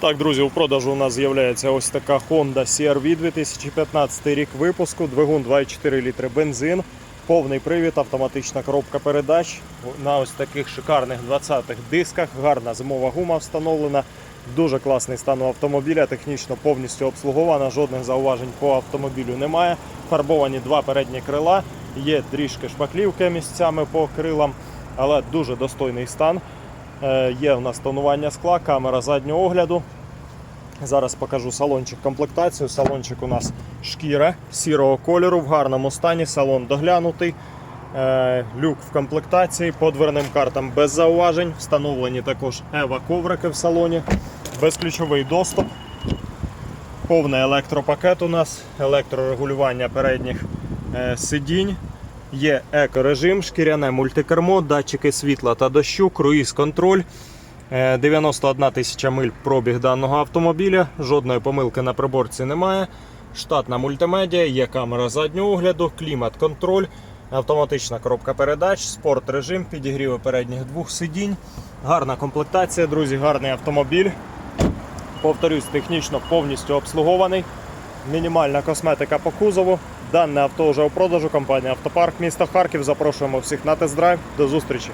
Так, друзі, у продажу у нас з'являється ось така Honda CR-V 2015 рік випуску, двигун 2,4 літри бензин, повний привід, автоматична коробка передач на ось таких шикарних 20-х дисках. Гарна зимова гума встановлена. Дуже класний стан у автомобіля, технічно повністю обслугована, жодних зауважень по автомобілю немає. Фарбовані два передні крила, є трішки шпаклівки місцями по крилам, але дуже достойний стан. Е, Є у нас тонування скла, камера заднього огляду. Зараз покажу салончик комплектацію. Салончик у нас шкіра сірого кольору в гарному стані. Салон доглянутий. Е, Люк в комплектації по дверним картам без зауважень. Встановлені також ева коврики в салоні, безключовий доступ. Повний електропакет у нас, електрорегулювання передніх е, сидінь. Є екорежим, шкіряне мультикермо, датчики світла та дощу, круїз-контроль. Е, 91 тисяча миль пробіг даного автомобіля. Жодної помилки на приборці немає. Штатна мультимедіа, є камера заднього огляду, клімат-контроль, автоматична коробка передач, спорт режим, підігріви передніх двох сидінь. Гарна комплектація, друзі, гарний автомобіль. Повторюсь, технічно повністю обслугований. Мінімальна косметика по кузову. Дане авто вже у продажу. Компанія Автопарк міста Харків. Запрошуємо всіх на тест-драйв. До зустрічі!